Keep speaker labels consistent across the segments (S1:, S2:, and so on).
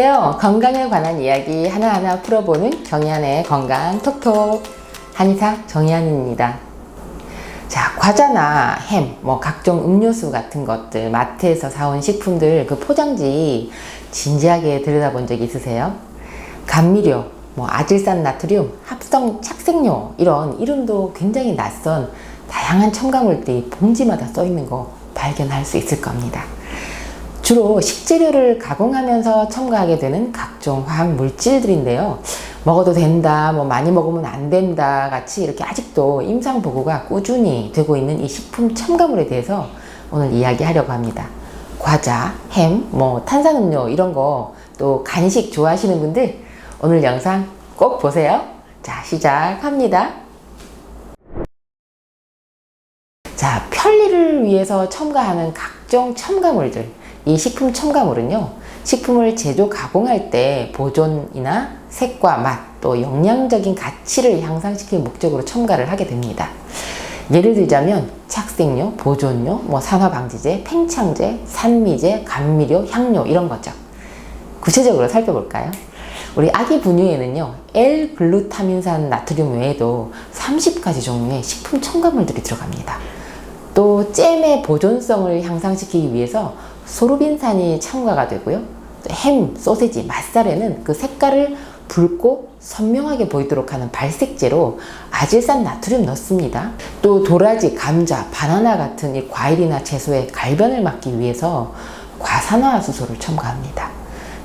S1: 안녕하세요. 건강에 관한 이야기 하나하나 풀어보는 정희안의 건강 톡톡 한의사 정희안입니다. 자, 과자나 햄, 뭐 각종 음료수 같은 것들, 마트에서 사온 식품들 그 포장지 진지하게 들여다본 적 있으세요? 감미료, 뭐 아질산 나트륨, 합성 착색료 이런 이름도 굉장히 낯선 다양한 첨가물들이 봉지마다 써 있는 거 발견할 수 있을 겁니다. 주로 식재료를 가공하면서 첨가하게 되는 각종 화학 물질들인데요. 먹어도 된다, 뭐 많이 먹으면 안 된다 같이 이렇게 아직도 임상 보고가 꾸준히 되고 있는 이 식품 첨가물에 대해서 오늘 이야기하려고 합니다. 과자, 햄, 뭐 탄산음료 이런 거 또 간식 좋아하시는 분들 오늘 영상 꼭 보세요. 자, 시작합니다. 자, 편리를 위해서 첨가하는 각종 첨가물들. 이 식품 첨가물은요, 식품을 제조 가공할 때 보존이나 색과 맛, 또 영양적인 가치를 향상시킬 목적으로 첨가를 하게 됩니다. 예를 들자면 착색료, 보존료, 뭐 산화방지제, 팽창제, 산미제, 감미료, 향료 이런 거죠. 구체적으로 살펴볼까요? 우리 아기 분유에는요, L-글루타민산 나트륨 외에도 30가지 종류의 식품 첨가물들이 들어갑니다. 또 잼의 보존성을 향상시키기 위해서 소르빈산이 첨가가 되고요. 또 햄, 소세지, 맛살에는 그 색깔을 붉고 선명하게 보이도록 하는 발색제로 아질산 나트륨 넣습니다. 또 도라지, 감자, 바나나 같은 이 과일이나 채소의 갈변을 막기 위해서 과산화수소를 첨가합니다.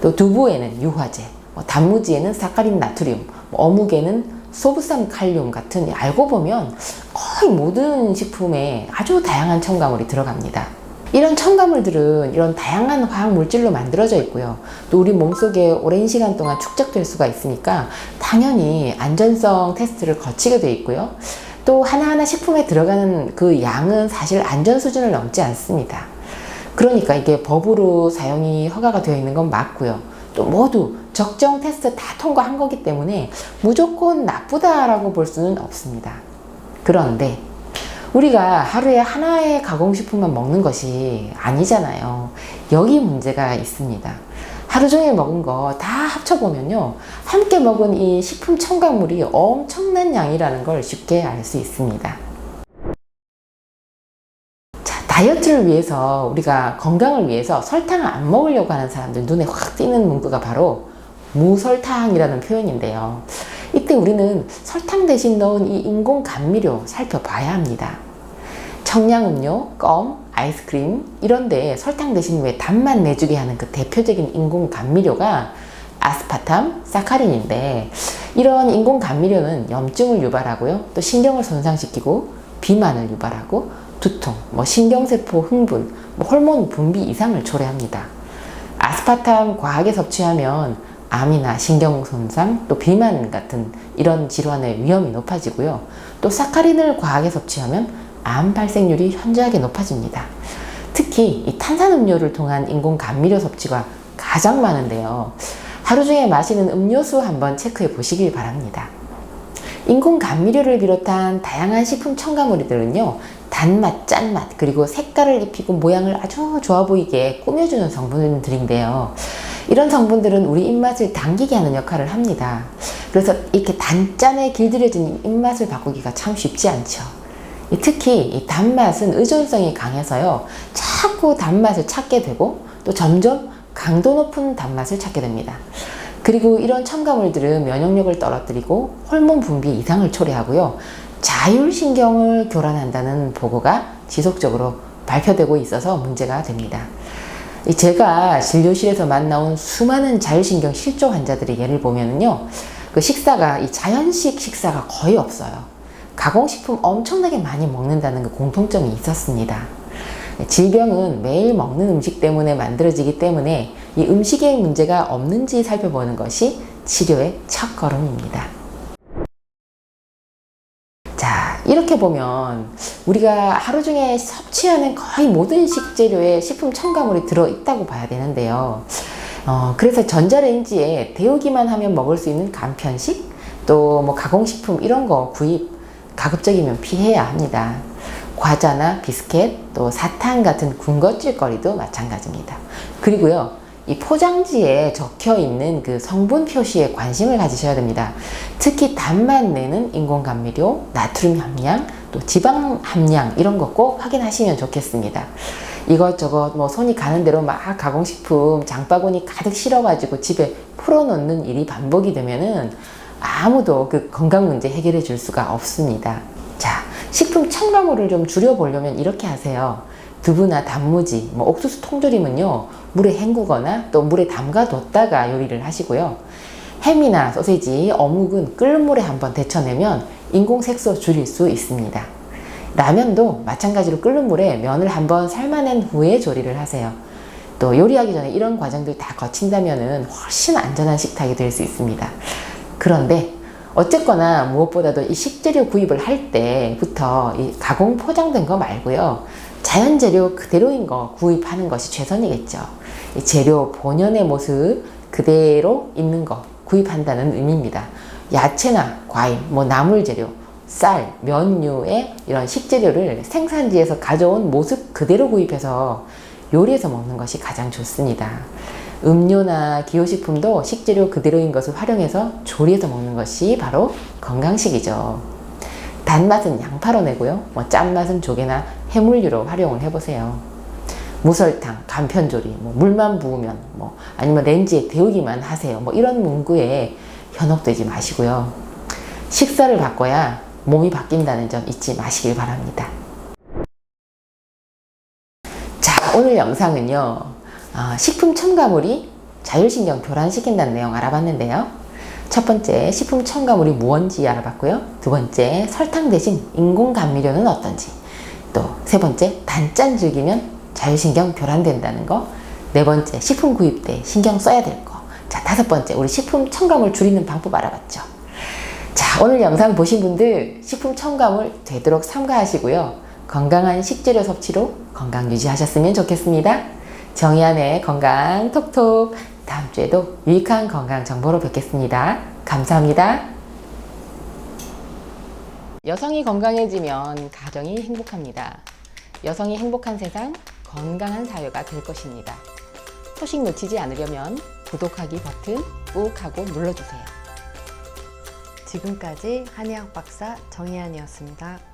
S1: 또 두부에는 유화제, 뭐 단무지에는 사카린 나트륨, 뭐 어묵에는 소브산 칼륨 같은 알고 보면 거의 모든 식품에 아주 다양한 첨가물이 들어갑니다. 이런 첨가물들은 이런 다양한 화학 물질로 만들어져 있고요. 또 우리 몸속에 오랜 시간 동안 축적될 수가 있으니까 당연히 안전성 테스트를 거치게 돼 있고요. 또 하나하나 식품에 들어가는 그 양은 사실 안전 수준을 넘지 않습니다. 그러니까 이게 법으로 사용이 허가가 되어 있는 건 맞고요. 또 모두 적정 테스트 다 통과한 거기 때문에 무조건 나쁘다라고 볼 수는 없습니다. 그런데 우리가 하루에 하나의 가공식품만 먹는 것이 아니잖아요. 여기 문제가 있습니다. 하루 종일 먹은 거 다 합쳐보면요. 함께 먹은 이 식품 첨가물이 엄청난 양이라는 걸 쉽게 알 수 있습니다. 자, 다이어트를 위해서 우리가 건강을 위해서 설탕을 안 먹으려고 하는 사람들 눈에 확 띄는 문구가 바로 무설탕이라는 표현인데요. 이때 우리는 설탕 대신 넣은 이 인공 감미료 살펴봐야 합니다. 청량음료, 껌, 아이스크림 이런데 설탕 대신 왜 단맛 내주게 하는 그 대표적인 인공 감미료가 아스파탐, 사카린인데 이런 인공 감미료는 염증을 유발하고요. 또 신경을 손상시키고 비만을 유발하고 두통, 뭐 신경세포 흥분, 뭐 호르몬 분비 이상을 초래합니다. 아스파탐 과하게 섭취하면 암이나 신경 손상, 또 비만 같은 이런 질환의 위험이 높아지고요. 또 사카린을 과하게 섭취하면 암 발생률이 현저하게 높아집니다. 특히 이 탄산음료를 통한 인공 감미료 섭취가 가장 많은데요. 하루 중에 마시는 음료수 한번 체크해 보시길 바랍니다. 인공 감미료를 비롯한 다양한 식품 첨가물들은요, 단맛, 짠맛, 그리고 색깔을 입히고 모양을 아주 좋아 보이게 꾸며주는 성분들인데요. 이런 성분들은 우리 입맛을 당기게 하는 역할을 합니다. 그래서 이렇게 단짠에 길들여진 입맛을 바꾸기가 참 쉽지 않죠. 특히 이 단맛은 의존성이 강해서요, 자꾸 단맛을 찾게 되고 또 점점 강도 높은 단맛을 찾게 됩니다. 그리고 이런 첨가물들은 면역력을 떨어뜨리고 호르몬 분비 이상을 초래하고요. 자율신경을 교란한다는 보고가 지속적으로 발표되고 있어서 문제가 됩니다. 제가 진료실에서 만나온 수많은 자율신경 실조 환자들의 예를 보면요. 그 식사가, 이 자연식 식사가 거의 없어요. 가공식품 엄청나게 많이 먹는다는 그 공통점이 있었습니다. 질병은 매일 먹는 음식 때문에 만들어지기 때문에 이 음식에 문제가 없는지 살펴보는 것이 치료의 첫 걸음입니다. 자, 이렇게 보면 우리가 하루 중에 섭취하는 거의 모든 식재료에 식품 첨가물이 들어있다고 봐야 되는데요. 어, 그래서 전자레인지에 데우기만 하면 먹을 수 있는 간편식, 또 뭐 가공식품 이런 거 구입 가급적이면 피해야 합니다. 과자나 비스켓, 또 사탕 같은 군것질거리도 마찬가지입니다. 그리고요, 이 포장지에 적혀 있는 그 성분 표시에 관심을 가지셔야 됩니다. 특히 단맛 내는 인공 감미료, 나트륨 함량, 또 지방 함량 이런 거꼭 확인하시면 좋겠습니다. 이것저것 뭐 손이 가는 대로 막 가공식품 장바구니 가득 실어가지고 집에 풀어놓는 일이 반복이 되면은 아무도 그 건강 문제 해결해 줄 수가 없습니다. 자, 식품 첨가물을 좀 줄여보려면 이렇게 하세요. 두부나 단무지, 뭐 옥수수 통조림은요, 물에 헹구거나 또 물에 담가뒀다가 요리를 하시고요. 햄이나 소세지, 어묵은 끓는 물에 한번 데쳐내면 인공 색소 줄일 수 있습니다. 라면도 마찬가지로 끓는 물에 면을 한번 삶아낸 후에 조리를 하세요. 또 요리하기 전에 이런 과정들 다 거친다면은 훨씬 안전한 식탁이 될 수 있습니다. 그런데 어쨌거나 무엇보다도 이 식재료 구입을 할 때부터 이 가공 포장된 거 말고요. 자연 재료 그대로인 거 구입하는 것이 최선이겠죠. 이 재료 본연의 모습 그대로 있는 거 구입한다는 의미입니다. 야채나 과일, 뭐 나물 재료, 쌀, 면류의 이런 식재료를 생산지에서 가져온 모습 그대로 구입해서 요리해서 먹는 것이 가장 좋습니다. 음료나 기호식품도 식재료 그대로인 것을 활용해서 조리해서 먹는 것이 바로 건강식이죠. 단맛은 양파로 내고요. 뭐 짠맛은 조개나 해물류로 활용을 해보세요. 무설탕, 간편조리, 뭐 물만 부으면, 뭐 아니면 렌지에 데우기만 하세요. 뭐 이런 문구에 현혹되지 마시고요. 식사를 바꿔야 몸이 바뀐다는 점 잊지 마시길 바랍니다. 자, 오늘 영상은요. 어, 식품 첨가물이 자율신경 교란시킨다는 내용 알아봤는데요. 첫 번째, 식품 첨가물이 무언지 알아봤고요. 두 번째, 설탕 대신 인공 감미료는 어떤지. 또 세 번째, 단짠 즐기면 자율신경 교란된다는 거. 네 번째, 식품 구입 때 신경 써야 될 거. 자, 다섯 번째, 우리 식품 첨가물 줄이는 방법 알아봤죠. 자, 오늘 영상 보신 분들 식품 첨가물 되도록 삼가하시고요. 건강한 식재료 섭취로 건강 유지하셨으면 좋겠습니다. 정의안의 건강 톡톡 다음 주에도 유익한 건강 정보로 뵙겠습니다. 감사합니다. 여성이 건강해지면 가정이 행복합니다. 여성이 행복한 세상, 건강한 사회가 될 것입니다. 소식 놓치지 않으려면 구독하기 버튼 꾹 하고 눌러주세요.
S2: 지금까지 한의학 박사 정희안이었습니다.